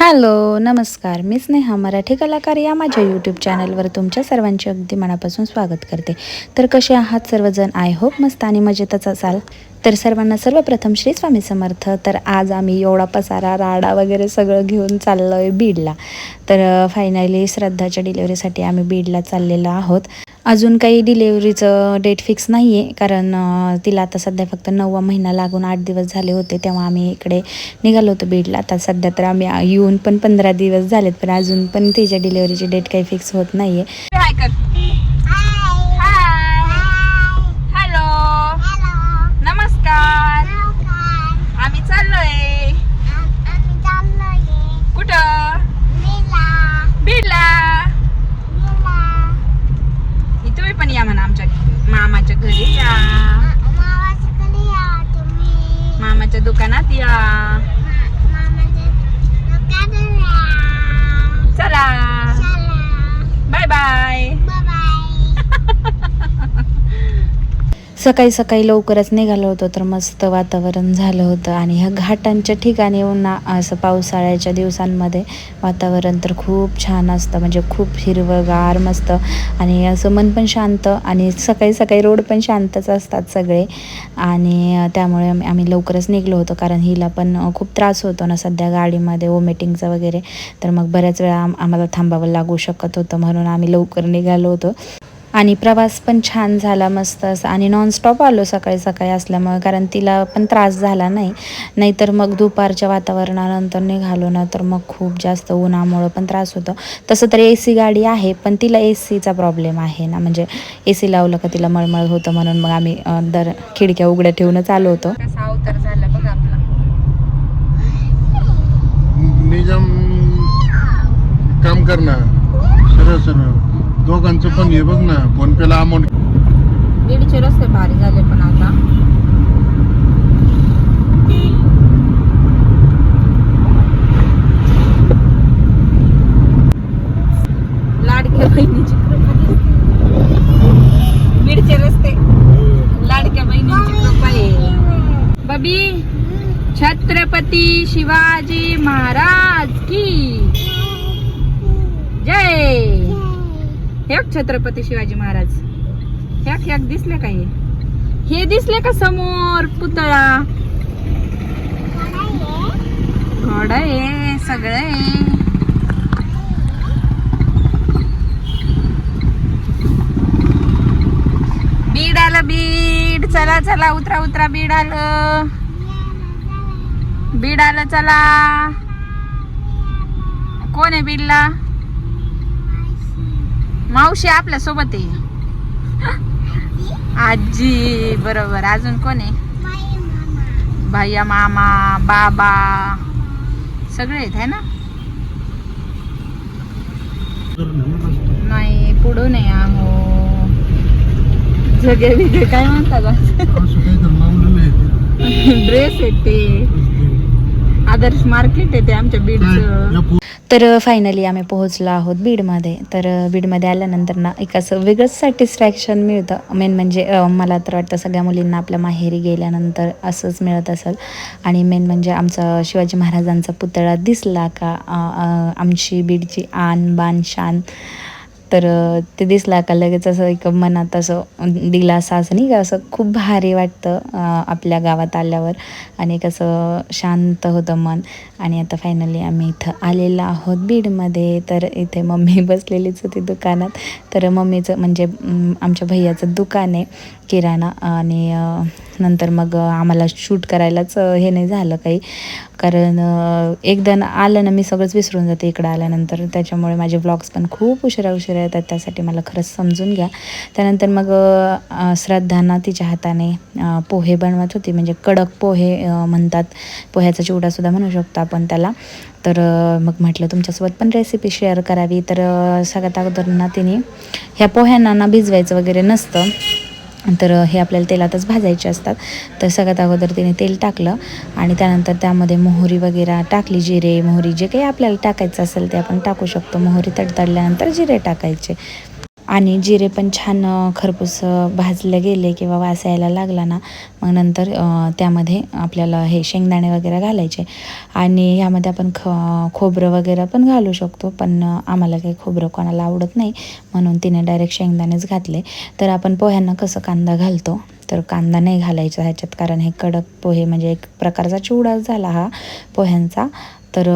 Hello नमस्कार. मी स्नेहा मराठी कलाकार या माझ्या यूट्यूब चॅनलवर तुमच्या सर्वांचे अगदी मनापासून स्वागत करते. तर कसे आहात सर्वजण? आय होप मस्त आणि मजेतच असाल. तर सर्वांना सर्वप्रथम श्री स्वामी समर्थ. तर आज आम्ही एवढा पसारा राडा वगैरे सगळं घेऊन चाललो आहे बीडला. तर फायनली श्रद्धाच्या डिलेवरीसाठी आम्ही बीडला चाललेलो आहोत. अजून काही डिलेवरीचं डेट फिक्स नाही आहे कारण तिला आता सध्या फक्त नववा महिना लागून आठ दिवस झाले होते. तेव्हा आम्ही इकडे निघालो होतो बीडला. आता सध्या तर आम्ही येऊन पण पंधरा दिवस झालेत. पण अजून पण तिच्या डिलेवरीची डेट काही फिक्स होत नाही आहे हाय कर हाय हॅलो नमस्कार आम्ही चाललोय कुठं बीडला ही तुम्ही पण या म्हणा आमच्या मामाच्या घरी या मामाच्या दुकानात या. चला. बाय बाय सकाळी सकाळी लवकरच निघालो होतो तर मस्त वातावरण झालं होतं. आणि ह्या घाटांच्या ठिकाणी उन्हा असं पावसाळ्याच्या दिवसांमध्ये वातावरण तर खूप छान असतं. म्हणजे खूप हिरवंगार मस्त. आणि असं मन पण शांत आणि सकाळी सकाळी रोड पण शांतच असतात सगळे. आणि त्यामुळे आम्ही लवकरच निघलो होतो कारण हिला पण खूप त्रास होतो ना सध्या गाडीमध्ये वोमिटिंगचा वगैरे. तर मग बऱ्याच वेळा आम्हाला थांबावं लागू शकत होतं म्हणून आम्ही लवकर निघालो होतो. आणि प्रवास पण छान झाला मस्त असा. आणि नॉनस्टॉप आलो सकाळी सकाळी असल्यामुळे कारण तिला पण त्रास झाला नाही. नाहीतर मग दुपारच्या वातावरणानंतर निघालो ना तर मग खूप जास्त उन्हामुळं पण त्रास होतो. तसं तर ए सी गाडी आहे पण तिला ए सीचा प्रॉब्लेम आहे ना. म्हणजे ए सी लावलं का तिला मळमळ होतं म्हणून मग आम्ही दर खिडक्या उघड्या ठेवूनच आलो होतो. कसा अवतार झाला बघ आपला. निजाम काम कर ना सरळ सरळ. दोघांचं पण हे बघ ना फोन पेला अमाऊंट बीडचे रस्ते भारी झाले पण आता. लाडक्या बहिणीची कृपा दिसते. बीडचे रस्ते. लाडक्या बहिणीची कृपा आहे. बबी छत्रपती शिवाजी महाराज की जय. हे छत्रपती शिवाजी महाराज. ह्याक ह्याक दिसले का हे दिसले का समोर पुतळा? घोडा आहे सगळं आहे. बीड आलं बीड. चला चला उतरा उतरा बीड आलं. बीड आलं चला. कोण आहे बीडला? मावशी आपल्यासोबत आहे. आजी बरोबर. अजून कोण आहे? भैया मामा बाबा. सगळे आहेत है ना? नाही पुढून आहे आहो. जगे बिगे काय म्हणतात? ड्रेस आहेत ते. आदर्श मार्केट आहे ते आमच्या बीडचं तर फायनली आम्ही पोहोचलो आहोत बीडमध्ये. तर बीडमध्ये आल्यानंतर ना एक असं वेगळंच सॅटिस्फॅक्शन मिळतं. मेन म्हणजे मला तर वाटतं सगळ्या मुलींना आपल्या माहेरी गेल्यानंतर असंच मिळत असेल. आणि मेन म्हणजे आमचा शिवाजी महाराजांचा पुतळा दिसला का? आमची बीडची आन बान शान तर ते दिसला का लगेच असं एक मनात असं दिलासा असं नाही का असं खूप भारी वाटतं आपल्या गावात आल्यावर. आणि कसं शांत होतं मन. आणि आता फायनली आम्ही इथं आलेलो आहोत बीडमध्ये. तर इथे मम्मी बसलेलीच होती दुकानात. तर मम्मीचं म्हणजे आमच्या भैयाचं दुकान आहे किराणा. आणि नंतर मग आम्हाला शूट करायलाच हे नाही झालं काही. कारण एकदा ना आलं ना मी सगळंच विसरून जाते इकडं आल्यानंतर. त्याच्यामुळे माझे ब्लॉग्स पण खूप उशिरा उशिरा येतात. त्यासाठी मला खरंच समजून घ्या. त्यानंतर मग श्रद्धांना तिच्या हाताने पोहे बनवत होती. म्हणजे कडक पोहे म्हणतात. पोह्याचा चिवडासुद्धा म्हणू शकतो आपण त्याला. तर मग म्हटलं तुमच्यासोबत पण रेसिपी शेअर करावी. तर सगळ्यात अगोदर ना तिने ह्या पोह्यांना ना भिजवायचं वगैरे नसतं. तर हे आपल्याला तेलातच भाजायचे असतात. तर सगळ्यात अगोदर तिने तेल टाकलं आणि त्यानंतर त्यामध्ये मोहरी वगैरे टाकली जिरे मोहरी जे काही आपल्याला टाकायचं असेल ते आपण टाकू शकतो. मोहरी तडतडल्यानंतर जिरे टाकायचे. आणि जिरे पण छान खरपूस भाजले गेले किंवा वास यायला लागला ना मग नंतर त्यामध्ये आपल्याला हे शेंगदाणे वगैरे घालायचे. आणि ह्यामध्ये आपण ख खोबरं वगैरे पण घालू शकतो पण आम्हाला काही खोबरं कोणाला आवडत नाही म्हणून तिने डायरेक्ट शेंगदाणेच घातले. तर आपण पोह्यांना कसं कांदा घालतो? तर कांदा नाही घालायचा ह्याच्यात कारण हे कडक पोहे म्हणजे एक प्रकारचा चिवडाच झाला हा पोह्यांचा. तर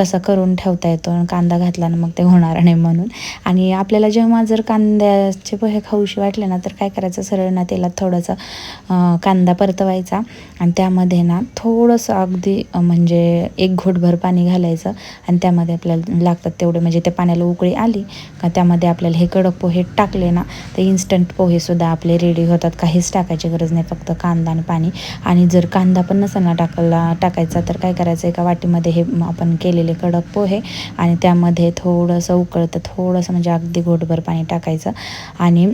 तसं करून ठेवता येतो आणि कांदा घातला ना मग ते होणार नाही म्हणून. आणि आपल्याला जेव्हा जर कांद्याचे पोहे खाऊशी वाटले ना तर काय करायचं? सरळ ना तेलात थोडंसं कांदा परतवायचा आणि त्यामध्ये ना थोडंसं अगदी म्हणजे एक घोटभर पाणी घालायचं आणि त्यामध्ये आपल्याला लागतात तेवढे म्हणजे ते पाण्याला उकळी आली का त्यामध्ये आपल्याला हे कडक पोहे टाकले ना तर इन्स्टंट पोहेसुद्धा आपले रेडी होतात. काहीच टाकायची गरज नाही फक्त कांदा आणि पाणी. आणि जर कांदा पण नसेल ना टाकला टाकायचा तर काय करायचं? एका वाटीमध्ये हे आपण केलेलं कडक पोहे आणि त्यामध्ये थोडंसं उकळतं थोडंसं म्हणजे अगदी घोटभर पाणी टाकायचं. आणि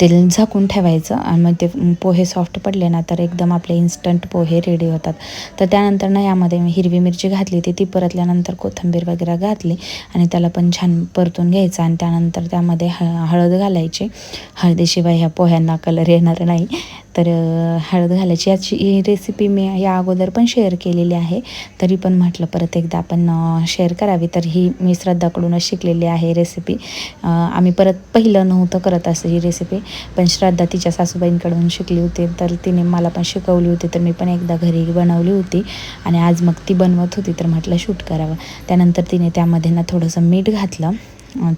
ते झाकून ठेवायचं आणि मग ते पोहे सॉफ्ट पडले ना तर एकदम आपले इन्स्टंट पोहे रेडी होतात. तर त्यानंतर ना यामध्ये मी हिरवी मिरची घातली ती ती परतल्यानंतर कोथिंबीर वगैरे घातली आणि त्याला पण छान परतून घ्यायचं आणि त्यानंतर त्यामध्ये ह हळद घालायची. हळदीशिवाय ह्या पोह्यांना कलर येणार नाही. तर हळद घालायची. याची ही रेसिपी मी या अगोदर पण शेअर केलेली आहे. तरी पण म्हटलं परत एकदा आपण शेअर करावी. तर ही मी श्रद्धाकडूनच शिकलेली आहे रेसिपी आम्ही परत पहिलं नव्हतं करत असं ही रेसिपी पण श्रद्धा तिच्या सासूबाईंकडून शिकली होती. तर तिने मला पण शिकवली होती. तर मी पण एकदा घरी बनवली होती. आणि आज मग ती बनवत होती. तर म्हटलं शूट करावं. त्यानंतर तिने त्यामध्ये ना थोडंसं मीठ घातलं.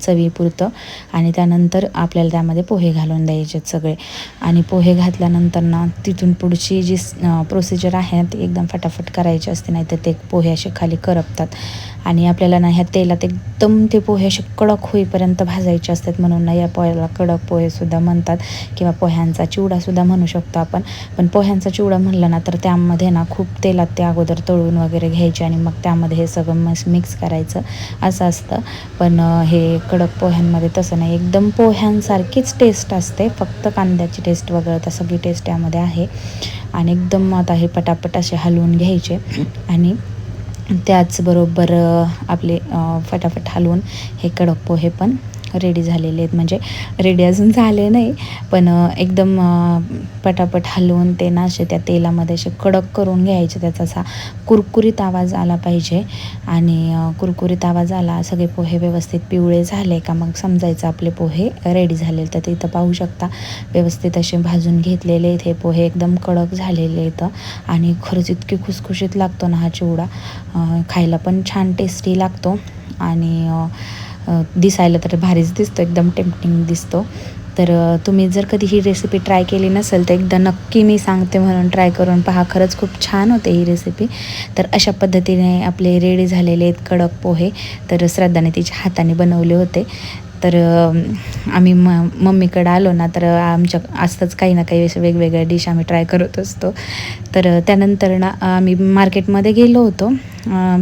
चवीपुरतं. आणि त्यानंतर आपल्याला त्यामध्ये पोहे घालून द्यायचे सगळे. आणि पोहे घातल्यानंतर ना तिथून पुढची जी प्रोसिजर आहे ना ती एकदम फटाफट करायची असते नाही तर ते पोहे असे खाली करपतात. आणि आपल्याला ना ह्या तेलात एकदम ते पोहे असे कडक होईपर्यंत भाजायचे असतात. म्हणून ना या पोह्याला कडक पोहेसुद्धा म्हणतात. किंवा पोह्यांचा चिवडासुद्धा म्हणू शकतो आपण. पण पोह्यांचा चिवडा म्हणलं ना तर त्यामध्ये ना खूप तेलात ते अगोदर तळून वगैरे घ्यायचे. आणि मग त्यामध्ये हे सगळं मस मिक्स करायचं असं असतं. पण हे कडक पोह्यांमध्ये तसं नाही. एकदम पोह्यांसारखीच टेस्ट असते. फक्त कांद्याची टेस्ट वगळता सगळी टेस्ट यामध्ये आहे. आणि एकदम आता हे पटापट असे हलवून घ्यायचे. आणि त्याचबरोबर आपले फटाफट हलवून हे कडक पोहे पण रेडी झालेले आहेत. म्हणजे रेडी अजून झाले नाही पण एकदम पटापट हलवून ते ना असे त्या तेलामध्ये असे कडक करून घ्यायचे. त्याचा असा कुरकुरीत आवाज आला पाहिजे. आणि कुरकुरीत आवाज आला सगळे पोहे व्यवस्थित पिवळे झाले का मग समजायचं आपले पोहे रेडी झाले. तर ते इथं पाहू शकता. व्यवस्थित असे भाजून घेतलेले आहेत. हे पोहे एकदम कडक झालेले आहेत. आणि खरंच इतकी खुसखुशीत लागतो ना हा चिवडा. खायला पण छान टेस्टी लागतो. आणि दिसायला तर भारीच दिसतो एकदम टेम्पटिंग दिसतो. तर तुम्ही जर कधी ही रेसिपी ट्राय केली नसेल तर एकदा नक्की मी सांगते म्हणून ट्राय करून पहा. खरंच खूप छान होते ही रेसिपी तर अशा पद्धतीने आपले रेडी झालेले आहेत कडक पोहे. तर श्रद्धाने तिच्या हाताने बनवले होते. तर आम्ही म मम्मीकडं आलो ना तर आमच्या असतंच काही ना काही असे वेगवेगळ्या डिश आम्ही ट्राय करत असतो. तर त्यानंतर ना आम्ही मार्केटमध्ये गेलो होतो.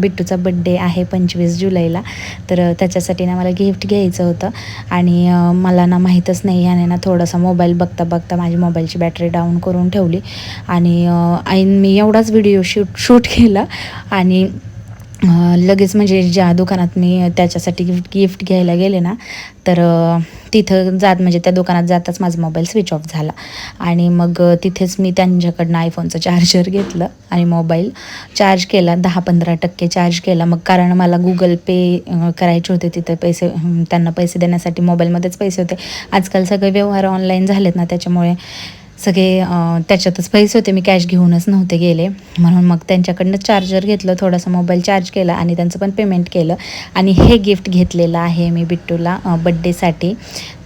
बिट्टूचा बड्डे आहे पंचवीस जुलैला. तर त्याच्यासाठी ना मला गिफ्ट घ्यायचं होतं. आणि मला ना माहीतच नाही ह्याने ना थोडासा मोबाईल बघता बघता माझी मोबाईलची बॅटरी डाऊन करून ठेवली. आणि ऐन मी एवढाच व्हिडिओ शूट शूट केला. आणि लगेच म्हणजे ज्या दुकानात मी त्याच्यासाठी गिफ्ट गिफ्ट घ्यायला गेले ना तर तिथं जात म्हणजे त्या दुकानात जाताच माझा मोबाईल स्विच ऑफ झाला. आणि मग तिथेच मी त्यांच्याकडनं आयफोनचं चार्जर घेतलं आणि मोबाईल चार्ज केला दहा पंधरा टक्के चार्ज केला. मग कारण मला गुगल पे करायचे होते तिथे पैसे त्यांना पैसे देण्यासाठी मोबाईलमध्येच पैसे होते. आजकाल सगळे व्यवहार ऑनलाईन झालेत ना त्याच्यामुळे सगळे त्याच्यातच पैसे होते. मी कॅश घेऊनच नव्हते गेले. म्हणून मग त्यांच्याकडनं चार्जर घेतलं थोडासा मोबाईल चार्ज केला आणि त्यांचं पण पेमेंट केलं. आणि हे गिफ्ट घेतलेलं आहे मी बिट्टूला बड्डेसाठी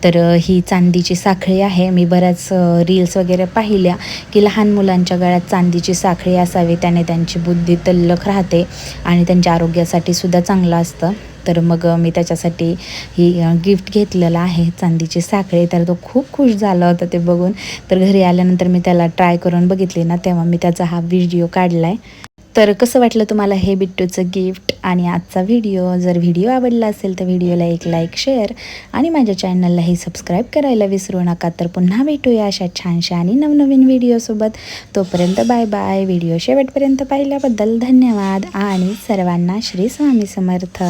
तर ही चांदीची साखळी आहे. मी बऱ्याच रील्स वगैरे पाहिल्या की लहान मुलांच्या गळ्यात चांदीची साखळी असावी. त्याने त्यांची बुद्धी तल्लख राहते आणि त्यांच्या आरोग्यासाठी सुद्धा चांगलं असतं. तर मग मी त्याच्यासाठी ही गिफ्ट घेतलेलं आहे चांदीची साखळी. तर तो खूप खुश झाला होता ते बघून. तर घरी आल्यानंतर मी त्याला ट्राय करून बघितली ना तेव्हा मी त्याचा हा व्हिडिओ काढला आहे तर कसं वाटलं तुम्हाला हे बिट्टूचं गिफ्ट आणि आजचा व्हिडिओ जर व्हिडिओ आवडला असेल तर व्हिडिओला एक लाईक शेअर आणि माझ्या चॅनललाही सबस्क्राईब करायला विसरू नका. तर पुन्हा भेटूया अशा छानशा आणि नवनवीन व्हिडिओसोबत तोपर्यंत बाय बाय व्हिडिओ शेवटपर्यंत पाहिल्याबद्दल धन्यवाद आणि सर्वांना श्री स्वामी समर्थ.